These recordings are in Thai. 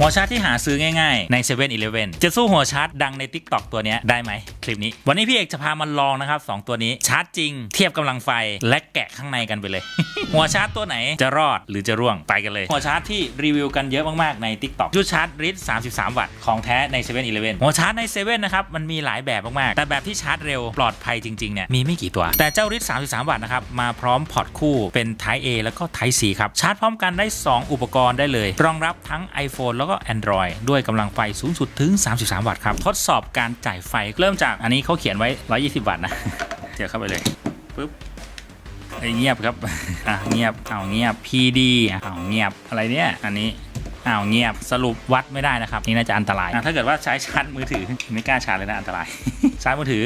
หัวชาร์จที่หาซื้อง่ายๆใน7 e เ e ่ e อจะสู้หัวชาร์จดังใน Tik t o อกตัวนี้ได้ไหมคลิปนี้ วันนี้พี่เอกจะพามาลองนะครับ 2 ตัวนี้ชาร์จจริง เทียบกำลังไฟและแกะข้างในกันไปเลย หัวชาร์จตัวไหนจะรอดหรือจะร่วงไปกันเลย หัวชาร์จที่รีวิวกันเยอะมากๆใน Tik t o อกชุดชาร์จริส33 วัตต์ของแท้ใน7 e เ e ่ e หัวชาร์จใน7 e นะครับมันมีหลายแบบมากๆ แต่แบบที่ชาร์จเร็วปลอดภัยจริงๆเนี่ยมีไม่กี่ตัว แต่เจ้าริส33 วัตต์นะครับมาพร้อมพอร์ตคู่เป็น Type A แล้วก็ Type C ครับชาร์จพร้อมกันได้ 2 อุปกรณ์ได้เลย รองรับทั้ง iPhone แล้วก็ Android ด้วยกำลังไฟสูงสุดถึง 33 วัตต์ครับ ทดสอบการจ่ายไฟเริ่มจากอันนี้เขาเขียนไว้ 120 วัตต์นะเดี๋ยวเข้าไปเลยปึ๊บเงียบครับอะเงียบเอาเงียบ PD อะเอาเงียบอะไรเนี่ยอันนี้อ้าวเงียบสรุปวัดไม่ได้นะครับ นี่น่าจะอันตรายอะถ้าเกิดว่าใช้ชาร์จมือถือไม่กล้าชาร์จเลยนะอันตรายชาร์จมือถือ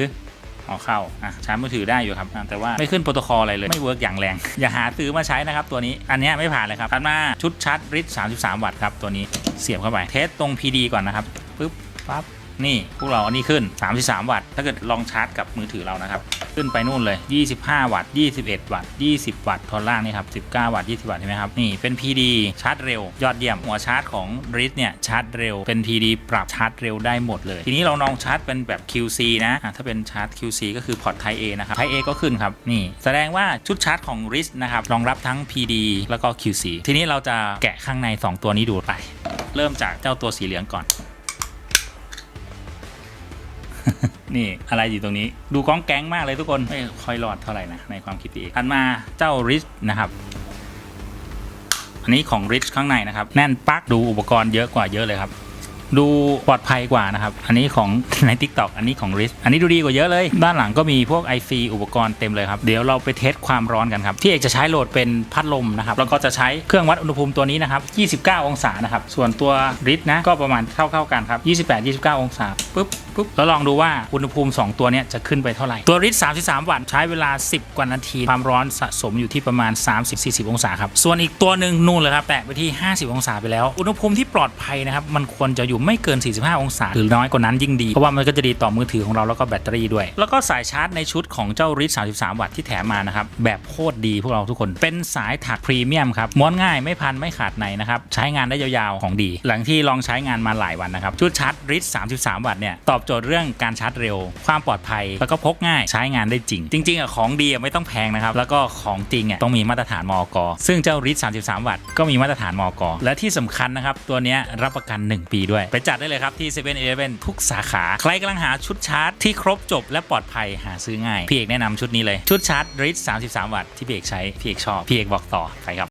เอาเข้าอะชาร์จมือถือได้อยู่ครับ แต่ว่าไม่ขึ้นโปรโตคอลอะไรเลยไม่เวิร์กอย่างแรง อย่าหาซื้อมาใช้นะครับตัวนี้อันนี้ไม่ผ่านเลยครับถัดมาชุดชาร์จริด33 วัตต์ครับตัวนี้เสียบเข้าไปเทสตรง PD ก่อนนะครับปึ๊บปั๊บ นี่พวกเราอันนี้ขึ้น 33 วัตต์ ถ้าเกิดลองชาร์จกับมือถือเรานะครับ ขึ้นไปนู่นเลย 25 วัตต์ 21 วัตต์ 20 วัตต์ทอนล่างนี่ครับ 19 วัตต์ 20 วัตต์ใช่ไหมครับ นี่เป็น PD ชาร์จเร็ว ยอดเยี่ยม หัวชาร์จของ r i s เนี่ยชาร์จเร็ว เป็น PD ปรับชาร์จเร็วได้หมดเลย ทีนี้เราลองชาร์จเป็นแบบ QC นะะถ้าเป็นชาร์จ QC ก็คือพอร์ต Type A นะครับ Type A ก็ขึ้นครับ นี่ แสดงว่าชุดชาร์จของ r i s นะครับ รองรับทั้ง PD แล้วก็ QC ทีนี้เราจะแกะข้างใน 2 ตัวนี้ดูไป เริ่มจากเจ้าตัวสีเหลืองก่อน นี่อะไรอยู่ตรงนี้ ดูก้องแก๊งมากเลยทุกคนไม่ค่อยรอดเท่าไหร่นะในความคิดพี่เอกถัดมาเจ้าริชนะครับอันนี้ของริชข้างในนะครับ แน่นปักดูอุปกรณ์เยอะกว่าเยอะเลยครับ ดูปลอดภัยกว่านะครับ อันนี้ของใน Tik t o อกอันนี้ของริชอันนี้ดูดีกว่าเยอะเลย ด้านหลังก็มีพวก IC อุปกรณ์เต็มเลยครับ เดี๋ยวเราไปเทสความร้อนกันครับ ที่เอกจะใช้โหลดเป็นพัดลมนะครับ แล้วก็จะใช้เครื่องวัดอุณหภูมิตัวนี้นะครับ 29 องศานะครับ ส่วนตัวริชนะก็ประมาณเท่าๆกันครับ 28 29 องศาปุ๊บปุ๊บแล้วลองดูว่าอุณหภูมิ 2 ตัวเนี้ยจะขึ้นไปเท่าไหร่ ตัวริช33 วัตต์ใช้เวลา 10 กว่านาที ความร้อนสะสมอยู่ที่ประมาณ 30-40 องศาครับ ส่วนอีกตัวหนึ่งนู่นเลยครับแตะไปที่ 50 องศาไปแล้ว อุณหภูมิที่ปลอดภัยนะครับมันควรจะอยู่ไม่เกิน 45 องศา หรือน้อยกว่านั้นยิ่งดี เพราะว่ามันก็จะดีต่อมือถือของเราแล้วก็แบตเตอรี่ด้วย แล้วก็สายชาร์จในชุดของเจ้าริช33 วัตต์ที่แถมมานะครับ แบบโคตรดีพวกเราทุกคน เป็นสายถักพรีเมียมครับ ม้วนง่ายไม่พันไม่ขาดในนะครับ ใช้งานได้ยาวๆของดี หลังที่ลองใช้งานมาหลายวันนะครับ ชุดชาร์จริช33 วัตต์เนี่ย ตอบโจทย์เรื่องการชาร์จเร็ว ความปลอดภัย แล้วก็พกง่ายใช้งานได้จริง จริงๆอะของดีไม่ต้องแพงนะครับ แล้วก็ของจริงอะต้องมีมาตรฐานมอกซึ่งเจ้าริช33 วัตต์ก็มีมาตรฐานมอกและที่สำคัญนะครับตัวนี้รับประกัน 1 ปีด้วยไปจัดได้เลยครับที่7 e เ e ่ e ทุกสาขา ใครกำลังหาชุดชาร์จที่ครบจบและปลอดภัยหาซื้อง่าย พี่เอกแนะนำชุดนี้เลย ชุดชาร์จริช33 วัตต์ที่พี่เอกใช้ พี่เอกชอบ พี่เอกบอกต่อไปครับ